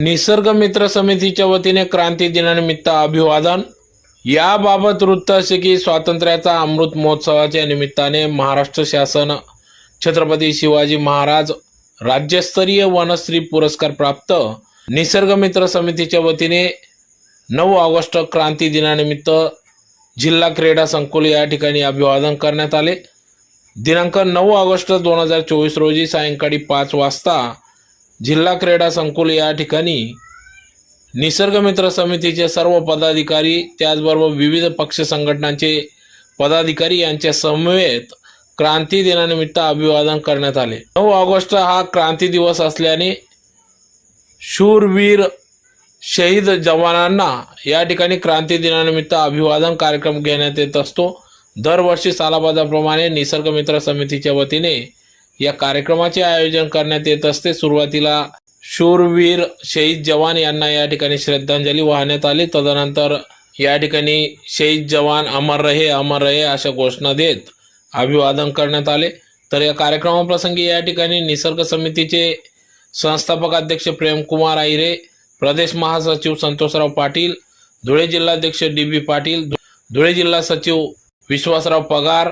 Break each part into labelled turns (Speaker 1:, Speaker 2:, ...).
Speaker 1: निसर्ग मित्र समितीच्या वतीने क्रांती दिनानिमित्त अभिवादन. याबाबत वृत्त असे की स्वातंत्र्याचा अमृत महोत्सवाच्या निमित्ताने महाराष्ट्र शासन छत्रपती शिवाजी महाराज राज्यस्तरीय वनश्री पुरस्कार प्राप्त. निसर्ग मित्र समितीच्या वतीने नऊ ऑगस्ट क्रांती दिनानिमित्त जिल्हा क्रीडा संकुल या ठिकाणी अभिवादन करण्यात आले. दिनांक नऊ ऑगस्ट दोन हजार चोवीस रोजी सायंकाळी पाच वाजता जिल्हा क्रीडा संकुल या ठिकाणी निसर्गमित्र समितीचे सर्व पदाधिकारी त्याचबरोबर विविध पक्ष संघटनांचे पदाधिकारी यांच्या समवेत क्रांती दिनानिमित्त अभिवादन करण्यात आले. नऊ ऑगस्ट हा क्रांती दिवस असल्याने शूरवीर शहीद जवानांना या ठिकाणी क्रांती दिनानिमित्त अभिवादन कार्यक्रम घेण्यात येत असतो. दरवर्षी सालाबाजाप्रमाणे निसर्गमित्र समितीच्या वतीने या कार्यक्रमाचे आयोजन करण्यात येत असते. सुरुवातीला शूरवीर शहीद जवान यांना या ठिकाणी श्रद्धांजली वाहण्यात आली. तदनंतर या ठिकाणी शहीद जवान अमर रहे अमर रहे अशा घोषणा देत अभिवादन करण्यात आले. तर या कार्यक्रमाप्रसंगी या ठिकाणी निसर्ग समितीचे संस्थापक अध्यक्ष प्रेमकुमार आहिरे प्रदेश महासचिव संतोषराव पाटील धुळे जिल्हाध्यक्ष डी बी पाटील धुळे जिल्हा सचिव विश्वासराव पगार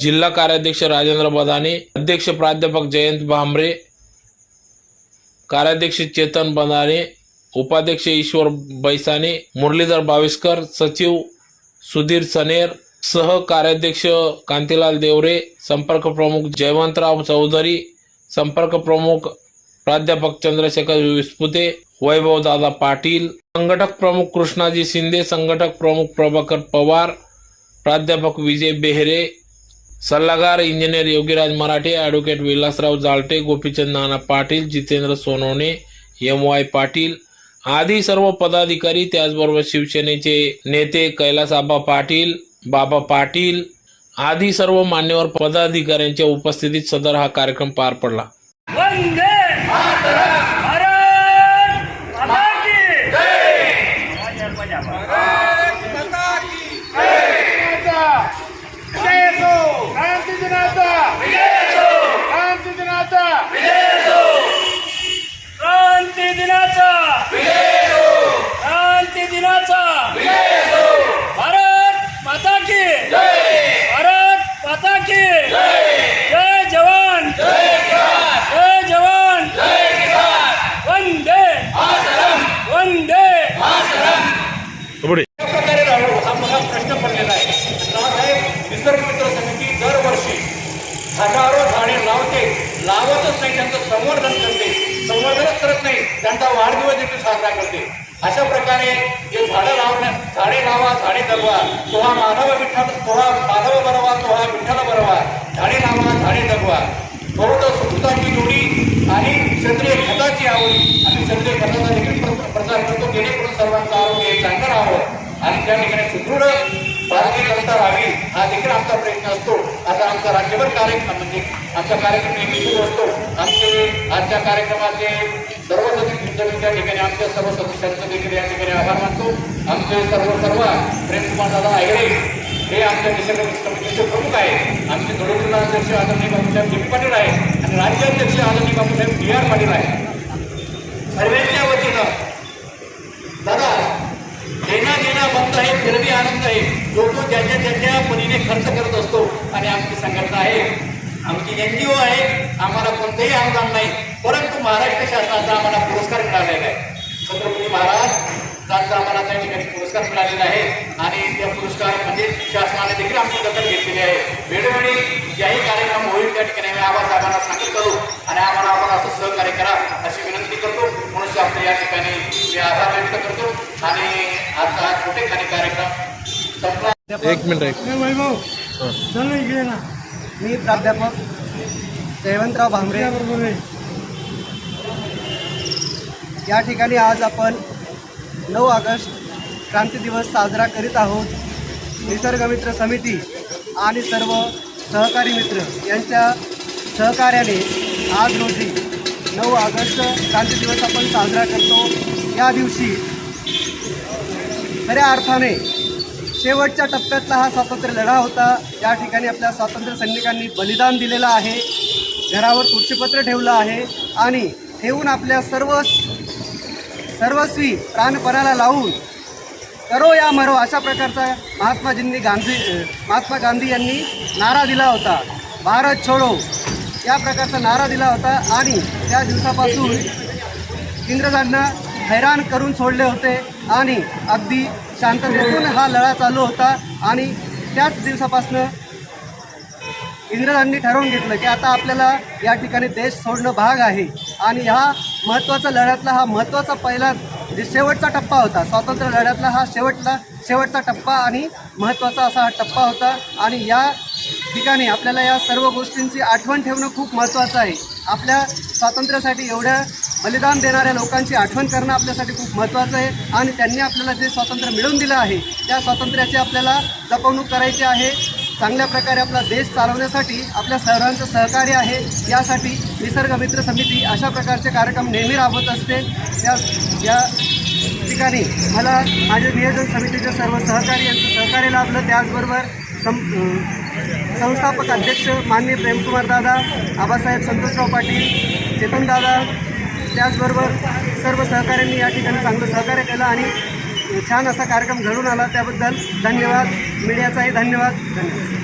Speaker 1: जिल्हा कार्याध्यक्ष राजेंद्र बदाने अध्यक्ष प्राध्यापक जयंत भांबरे कार्याध्यक्ष चेतन बंदाने उपाध्यक्ष ईश्वर बैसाने मुरलीधर बाविस्कर सचिव सुधीर सनेर सह कार्याध्यक्ष कांतीलाल देवरे संपर्क प्रमुख जयवंतराव चौधरी संपर्क प्रमुख प्राध्यापक चंद्रशेखर विस्पुते वैभव दादा पाटील संघटक प्रमुख कृष्णाजी शिंदे संघटक प्रमुख प्रभाकर पवार प्राध्यापक विजय बेहरे सल्लागार engineer Yogiraj Marathe advocate Vilasrao Jalte Gopichand Nana Patil Jitendra Sonawane M Y Patil आदी सर्व पदाधिकारी त्याचबरोबर शिवसेनेचे नेते कैलासआबा पाटील बाबा पाटील आदी सर्व मान्यवर पदाधिकाऱ्यांच्या उपस्थितीत सदर हा कार्यक्रम पार पडला
Speaker 2: वंदे भारत माता की क्रांती दिनाचा क्रांती दिनाचा क्रांती दिनाचा क्रांती दिनाचा भारत माता की भारत माता की जय जवान जय जवान वंदे वंदे
Speaker 1: पुढे
Speaker 3: प्रकारे राहू हा मोठा प्रश्न पडलेला आहे रावसाहेब निसर्ग मित्र समिती दरवर्षी हजारो झाडे लावते. लावतच नाही त्यांचं संवर्धन करते. संवर्धनच करत नाही त्यांचा वाढदिवस देखील साजरा करते. अशा प्रकारे जे झाडं लावण्या झाडे लावा झाडे जगवा. तो हा मानव विठ्ठल तो हा मानव बरवा तो हा विठ्ठल बरवा झाडे लावा झाडे जगवा. बहुत सुखताची जोडी आणि सेंद्रिय खताची आवड. आणि सेंद्रिय खताचा देखील प्रचार करतो. जेणेकरून सर्वांचं आरोग्य चांगलं राहावं. आणि त्या ठिकाणी सुदृढ जनता व्हावी हा देखील आमचा प्रयत्न असतो. आता आमचा राज्यभर कार्यक्रम म्हणजे आमचा कार्यक्रम नेहमी सुरू असतो. आमचे आजच्या कार्यक्रमाचे सर्व सदस्य त्या ठिकाणी आमच्या सर्व सदस्यांचं देखील या ठिकाणी आभार मानतो. आमचे सर्व सर्व प्रेमकुमार दादा आयरे हे आमच्या निसर्ग समितीचे प्रमुख आहे आमचे धुळे अध्यक्ष आदरणीय बाबूसाहेब जी पाटील आहे आणि राज्याध्यक्ष आदरणीय बाबूसाहेब बी आर पाटील आहे सर्वांच्या वतीनं दादा भी लोक आहे जो तो ज्याच्या ज्याच्या परीने खर्च करत असतो आणि आमची संघटना आहे आमची एन जी ओ आहे आम्हाला कोणतेही अनुदान नाही परंतु महाराष्ट्र शासनाचा आम्हाला पुरस्कार मिळालेला आहे. छत्रपती महाराज त्यांचा आम्हाला त्या ठिकाणी पुरस्कार मिळालेला आहे आणि त्या पुरस्कार म्हणजे शासनाने देखील आमची दखल घेतलेली आहे. वेळोवेळी ज्याही कार्यक्रम होईल त्या ठिकाणी आम्ही आवाज सांगत करू आणि आम्हाला आपण असं सहकार्य करा अशी विनंती करतो. म्हणून आपल्या या ठिकाणी मी आभार व्यक्त करतो आणि आजचा हा छोटेखानी कार्यक्रम
Speaker 1: एक मिनिट एक
Speaker 4: मी प्राध्यापक जयवंतराव भांबरे. या ठिकाणी आज आपण नऊ ऑगस्ट क्रांती दिवस साजरा करीत आहोत. निसर्ग मित्र समिती आणि सर्व सहकारी मित्र यांच्या सहकार्याने आज रोजी नऊ ऑगस्ट क्रांती दिवस आपण साजरा करतो. या दिवशी खऱ्या अर्थाने शेवटच्या टप्प्यातला हा स्वातंत्र्य लढा होता. या ठिकाणी आपल्या स्वातंत्र्य सैनिकांनी बलिदान दिलेलं आहे. घरावर तुळशीपत्र ठेवलं आहे. आणि ठेवून आपल्या सर्व सर्वस्वी प्राणपणाला लावून करो या मरो अशा प्रकारचा महात्माजींनी गांधी महात्मा गांधी यांनी नारा दिला होता. भारत छोडो. या प्रकारचा नारा दिला होता. आणि त्या दिवसापासून इंग्रजांना हैराण करून सोडले होते आणि अगदी शांततेतून हा लढा चालू होता आणि त्याच दिवसापासून इंग्रजांनी ठरवून घेतलं की आता आपल्याला या ठिकाणी देश सोडणं भाग आहे. आणि हा महत्त्वाचा लढ्यातला हा महत्त्वाचा पहिला जे शेवटचा टप्पा होता स्वातंत्र्य लढ्यातला हा शेवटला शेवटचा टप्पा आणि महत्त्वाचा असा हा टप्पा होता. आणि या ठिकाणी आपल्याला या सर्व गोष्टींची आठवण ठेवणं खूप महत्त्वाचं आहे. आपल्या स्वातंत्र्यासाठी एवढ्या बलिदान देणाऱ्या लोकांची आठवण करणं आपल्यासाठी खूप महत्त्वाचं आहे आणि त्यांनी आपल्याला जे स्वातंत्र्य मिळवून दिलं आहे त्या स्वातंत्र्याची आपल्याला जपवणूक करायची आहे. चांगल्या प्रकारे आपला देश चालवण्यासाठी आपल्या सर्वांचं सहकार्य आहे. यासाठी निसर्ग मित्र समिती अशा प्रकारचे कार्यक्रम नेहमी राबवत असते. त्या या ठिकाणी मला माझ्या नियोजन समितीचे सर्व सहकारी यांचं सहकार्य लाभलं. त्याचबरोबर सं संस्थापक अध्यक्ष माननीय प्रेमकुमार दादा आबासाहेब संतोषराव पाटील चेतन दादा त्याचबरोबर सर्व सहकाऱ्यांनी या ठिकाणी चांगलं सहकार्य केलं आणि छान असा कार्यक्रम घडून आला. त्याबद्दल धन्यवाद. मीडियाचाही धन्यवाद. धन्यवाद.